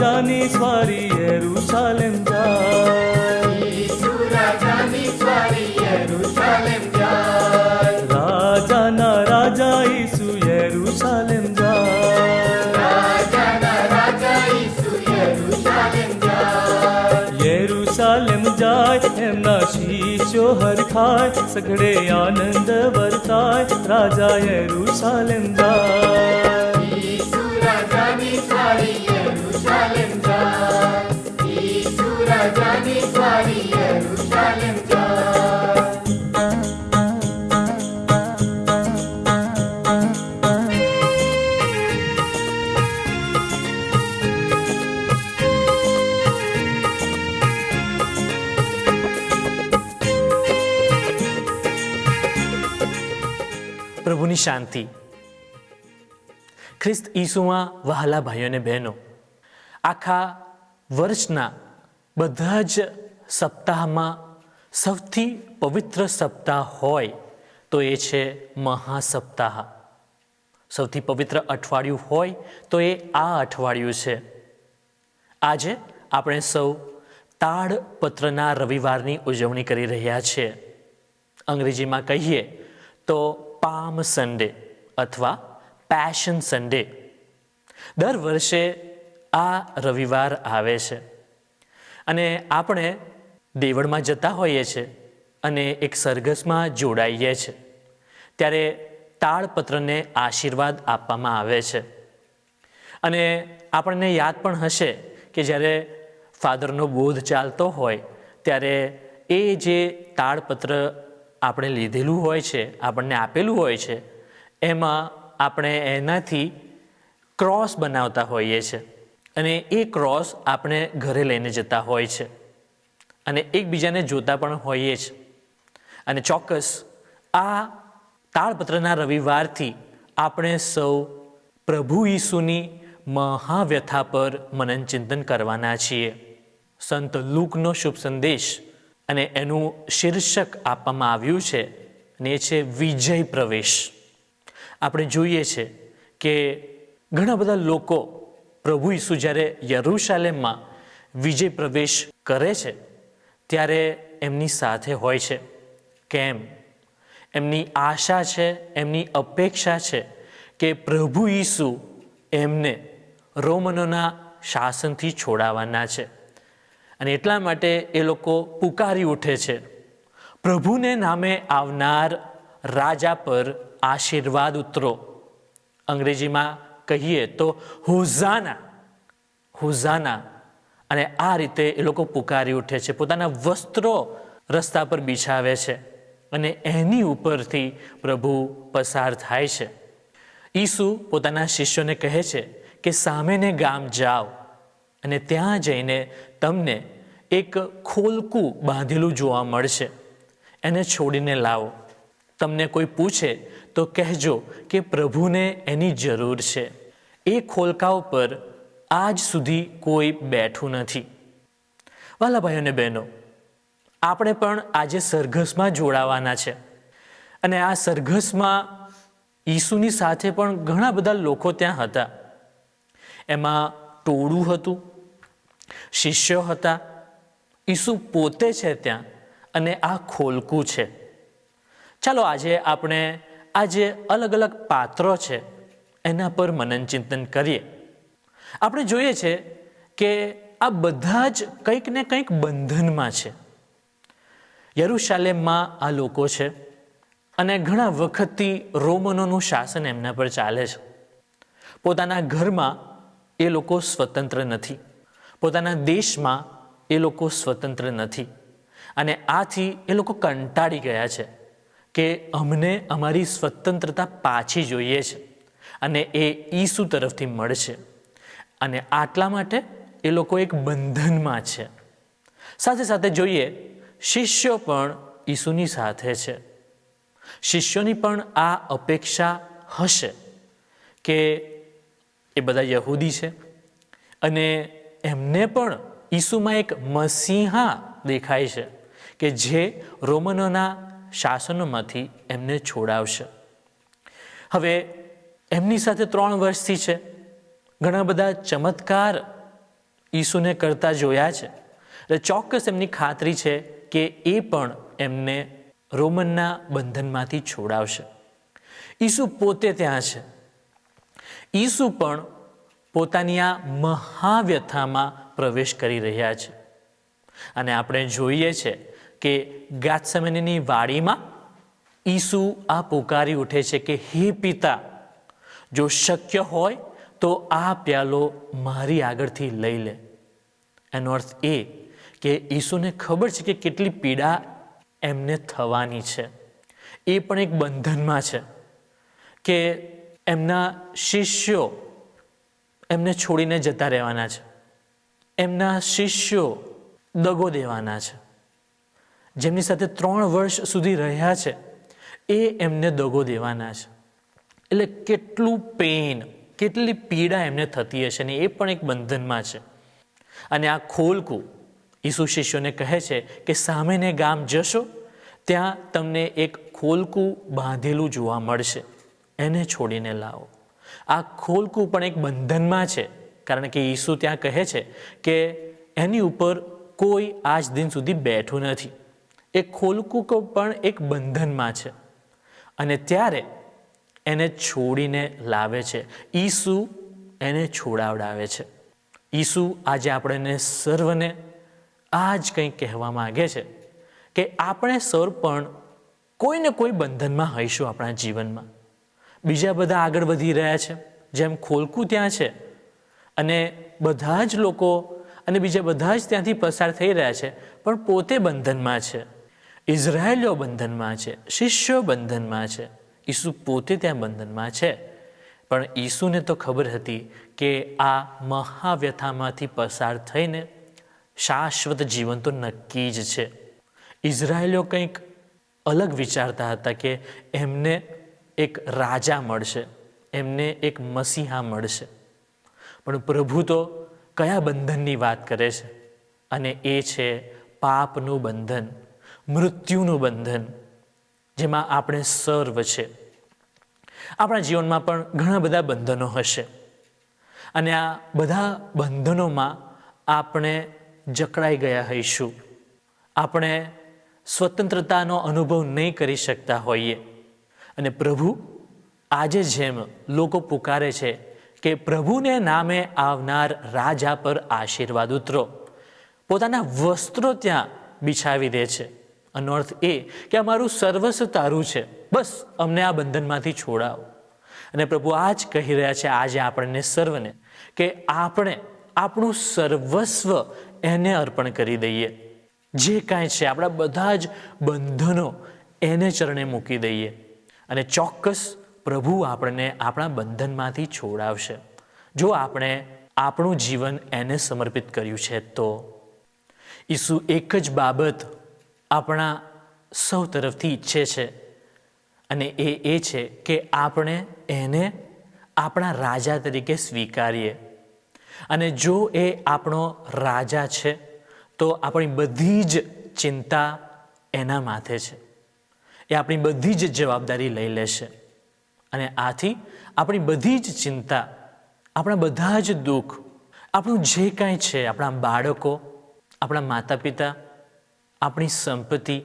জানি সারি এরুসালেম যা રાજાના રાજા ઈસુ યરૂશાલેમ યરૂશાલેમ જાય એમના શીશો હરખાય સઘળે આનંદ વર્તાય રાજા યરૂશાલેમ જાય પ્રભુની શાંતિ. ખ્રિસ્ત ઈસુમાં વહાલા ભાઈઓ અને બહેનો, આખા વર્ષના બધા જ સપ્તાહમાં સૌથી પવિત્ર સપ્તાહ હોય તો એ છે મહાસપ્તાહ. સૌથી પવિત્ર અઠવાડિયું હોય તો એ આ અઠવાડિયું છે. આજે આપણે સૌ તાડપત્રના રવિવારની ઉજવણી કરી રહ્યા છીએ. અંગ્રેજીમાં કહીએ તો પામ સન્ડે અથવા પેશન સન્ડે દર વર્ષે આ રવિવાર આવે છે. અને આપણે દેવળમાં જતા હોઈએ છીએ અને એક સરઘસમાં જોડાઈએ છીએ ત્યારે તાળપત્રને આશીર્વાદ આપવામાં આવે છે. અને આપણને યાદ પણ હશે કે જ્યારે ફાધરનો બોધ ચાલતો હોય, ત્યારે એ જે તાળપત્ર આપણે લીધેલું હોય છે, આપણને આપેલું હોય છે, એમાં આપણે એનાથી ક્રોસ બનાવતા હોઈએ છીએ અને એ ક્રોસ આપણે ઘરે લઈને જતા હોય છે. અને એકબીજાને જોતા પણ હોઈએ છીએ અને ચોક્કસ આ તાળપત્રના રવિવારથી આપણે સૌ પ્રભુ ઈસુની મહાવ્યથા પર મનન ચિંતન કરવાના છીએ. સંત લૂકનો શુભ સંદેશ અને એનું શીર્ષક આપવામાં આવ્યું છે અને એ છે વિજય પ્રવેશ. આપણે જોઈએ છે કે ઘણા બધા લોકો પ્રભુ ઈસુ જ્યારે યરુશાલેમમાં વિજય પ્રવેશ કરે છે, ત્યારે એમની સાથે હોય છે. કેમ? એમની આશા છે, એમની અપેક્ષા છે કે પ્રભુ ઈસુ એમને રોમનોના શાસનથી છોડાવવાના છે. અને એટલા માટે એ લોકો પુકારી ઉઠે છે. પ્રભુને નામે આવનાર રાજા પર આશીર્વાદ ઉતરો. અંગ્રેજીમાં કહીએ તો હુઝાના હુઝાના. અને આ રીતે એ લોકો પુકારી ઉઠે છે. પોતાના વસ્ત્રો રસ્તા પર બિછાવે છે અને એની ઉપરથી પ્રભુ પસાર થાય છે. ઈસુ પોતાના શિષ્યોને કહે છે કે સામેને ગામ જાઓ અને ત્યાં જઈને તમને એક ખોલકું બાંધેલું જોવા મળશે. એને છોડીને લાવો. તમને કોઈ પૂછે તો કહેજો કે પ્રભુને એની જરૂર છે. એ ખોલકા ઉપર આજ સુધી કોઈ બેઠું નથી. વાલા ભાઈઓ અને બહેનો, આપણે પણ આજે સરઘસમાં જોડાવાના છે. અને આ સરઘસમાં ઈસુની સાથે પણ ઘણા બધા લોકો ત્યાં હતા. એમાં ટોળું હતું, શિષ્યો હતા ઈસુ પોતે છે ત્યાં અને આ ખોલકું છે. ચાલો આજે આપણે આ જે અલગ અલગ પાત્રો છે, એના પર મનન ચિંતન કરીએ. આપણે જોઈએ છે કે આ બધા જ કંઈક ને કંઈક બંધનમાં છે. યરુશાલેમમાં આ લોકો છે અને ઘણા વખતથી રોમનોનું શાસન એમના પર ચાલે છે. પોતાના ઘરમાં એ લોકો સ્વતંત્ર નથી. પોતાના દેશમાં એ લોકો સ્વતંત્ર નથી. અને આથી એ લોકો કંટાળી ગયા છે કે અમને અમારી સ્વતંત્રતા પાછી જોઈએ છે અને એ ઈસુ તરફથી મળશે. અને આટલા માટે એ લોકો એક બંધનમાં છે. સાથે સાથે જોઈએ, શિષ્યો પણ ઈસુની સાથે છે. શિષ્યોની પણ આ અપેક્ષા હશે કે એ બધા યહૂદી છે અને એમને પણ ઈસુમાં એક મસીહા દેખાય છે કે જે રોમનોના શાસનોમાંથી એમને છોડાવશે. હવે એમની સાથે ત્રણ વર્ષથી છે. ઘણા બધા ચમત્કાર ઈસુને કરતા જોયા છે. એટલે ચોક્કસ એમની ખાતરી છે કે એ પણ એમને રોમનના બંધનમાંથી છોડાવશે. ઈસુ પોતે ત્યાં છે. ઈસુ પણ પોતાની આ મહાવ્યથામાં પ્રવેશ કરી રહ્યા છે. અને આપણે જોઈએ છે કે ગાતસમયની વાડીમાં ઈસુ આ પુકારી ઉઠે છે કે, હે પિતા, જો શક્ય હોય તો આ પ્યાલો મારી આગળથી લઈ લે. એનો અર્થ એ કે ઈસુને ખબર છે કે કેટલી પીડા એમને થવાની છે. એ પણ એક બંધનમાં છે કે એમના શિષ્યો એમને છોડીને જતા રહેવાના છે. એમના શિષ્યો દગો દેવાના છે. જેમની સાથે ત્રણ વર્ષ સુધી રહ્યા છે, એ એમને દગો દેવાના છે. એટલે કેટલું પેન કેટલી પીડા એમને થતી હશે ને એ પણ એક બંધનમાં છે. અને આ ખોલકું ઈસુ શિષ્યોને કહે છે કે સામેને ગામ જશો, ત્યાં તમને એક ખોલકું બાંધેલું જોવા મળશે. એને છોડીને લાવો. આ ખોલકું પણ એક બંધનમાં છે. કારણ કે ઈસુ ત્યાં કહે છે કે એની ઉપર કોઈ આજ દિન સુધી બેઠું નથી. એ ખોલકું પણ એક બંધનમાં છે. અને ત્યારે એને છોડીને લાવે છે. ઈસુ એને છોડાવડાવે છે. ઈસુ આજે આપણને સર્વને આ જ કંઈ કહેવા માગે છે કે આપણે સર્વ પણ કોઈને કોઈ બંધનમાં હઈશું આપણા જીવનમાં. બીજા બધા આગળ વધી રહ્યા છે. જેમ ખોલકું ત્યાં છે અને બધા જ લોકો અને બીજા બધા જ ત્યાંથી પસાર થઈ રહ્યા છે, પણ પોતે બંધનમાં છે. ઇઝરાયલીઓ બંધનમાં છે, શિષ્યો બંધનમાં છે. ઈસુ પોતે ત્યાં બંધનમાં છે. પણ ઈસુને તો ખબર હતી કે આ મહાવ્યથામાંથી પસાર થઈને શાશ્વત જીવન તો નક્કી જ છે. ઇઝરાયલીઓ કંઈક અલગ વિચારતા હતા કે એમને એક રાજા મળશે, એમને એક મસીહા મળશે. પણ પ્રભુ તો કયા બંધનની વાત કરે છે? અને એ છે પાપનું બંધન, મૃત્યુનું બંધન, જેમાં આપણે સર્વ છે. આપણા જીવનમાં પણ ઘણા બધા બંધનો હશે. અને આ બધા બંધનોમાં આપણે જકડાઈ ગયા હઈશું. આપણે સ્વતંત્રતાનો અનુભવ નહીં કરી શકતા હોઈએ. અને પ્રભુ આજે જેમ લોકો પુકારે છે કે પ્રભુને નામે આવનાર રાજા પર આશીર્વાદ ઉતરો. પોતાના વસ્ત્રો ત્યાં બિછાવી દે છે. આનો અર્થ એ કે અમારું સર્વસ્વ તારું છે. બસ, અમને આ બંધનમાંથી છોડાવો. અને પ્રભુ આ જ કહી રહ્યા છે, આજે આપણને સર્વને, કે આપણે આપણું સર્વસ્વ એને અર્પણ કરી દઈએ. જે કાંઈ છે, આપણા બધા જ બંધનો એને ચરણે મૂકી દઈએ. અને ચોક્કસ પ્રભુ આપણને આપણા બંધનમાંથી છોડાવશે. જો આપણે આપણું જીવન એને સમર્પિત કર્યું છે, તો ઈસુ એક જ બાબત આપણા સૌ તરફથી ઈચ્છે છે અને એ એ છે કે આપણે એને આપણા રાજા તરીકે સ્વીકારીએ. અને જો એ આપણો રાજા છે, તો આપણી બધી જ ચિંતા એના માથે છે. એ આપણી બધી જ જવાબદારી લઈ લેશે. અને આથી આપણી બધી જ ચિંતા, આપણા બધા જ દુઃખ, આપણું જે કાંઈ છે, આપણા બાળકો, આપણા માતા પિતા આપણી સંપત્તિ,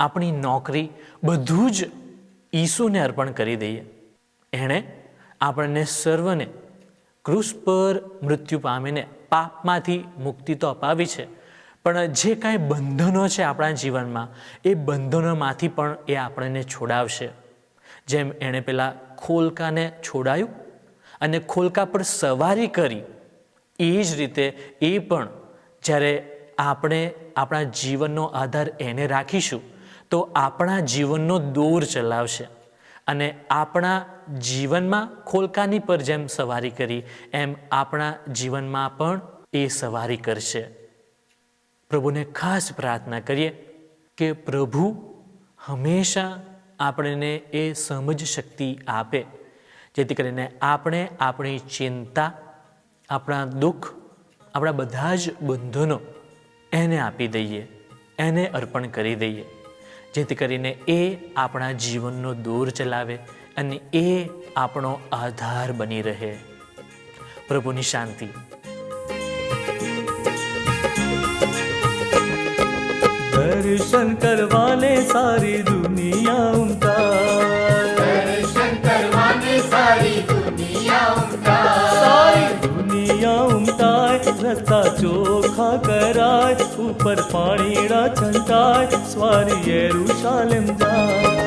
આપણી નોકરી, બધું જ ઈસુને અર્પણ કરી દઈએ. એણે આપણને સર્વને ક્રુસ પર મૃત્યુ પામીને પાપમાંથી મુક્તિ તો અપાવી છે, પણ જે કાંઈ બંધનો છે આપણા જીવનમાં, એ બંધનોમાંથી પણ એ આપણને છોડાવશે. જેમ એણે પેલા ખોલકાને છોડાયું અને ખોલકા પર સવારી કરી. એ જ રીતે એ પણ જ્યારે આપણે આપણા જીવનનો આધાર એને રાખીશું, તો આપણા જીવનનો દોર ચલાવશે અને આપણા જીવનમાં ખોલકાની પર જેમ સવારી કરી, એમ આપણા જીવનમાં પણ એ સવારી કરશે. પ્રભુને ખાસ પ્રાર્થના કરીએ કે પ્રભુ હંમેશા આપણને એ સમજ શક્તિ આપે. જેથી કરીને આપણે આપણી ચિંતા, આપણા દુઃખ, આપણા બધા જ બંધનો એને આપી દઈએ, એને અર્પણ કરી દઈએ. જેથી કરીને એ આપણા જીવનનો દોર ચલાવે અને એ આપણો આધાર બની રહે. પ્રભુની શાંતિ. દર્શન કરવાને સારી દુનિયા ઉમટા સારી દુનિયા ઉમતાય રસ્તા ચોખા કરાય. ઉપર પાણીડા છંટાય. સ્વારી એરુશાલેમ જાય.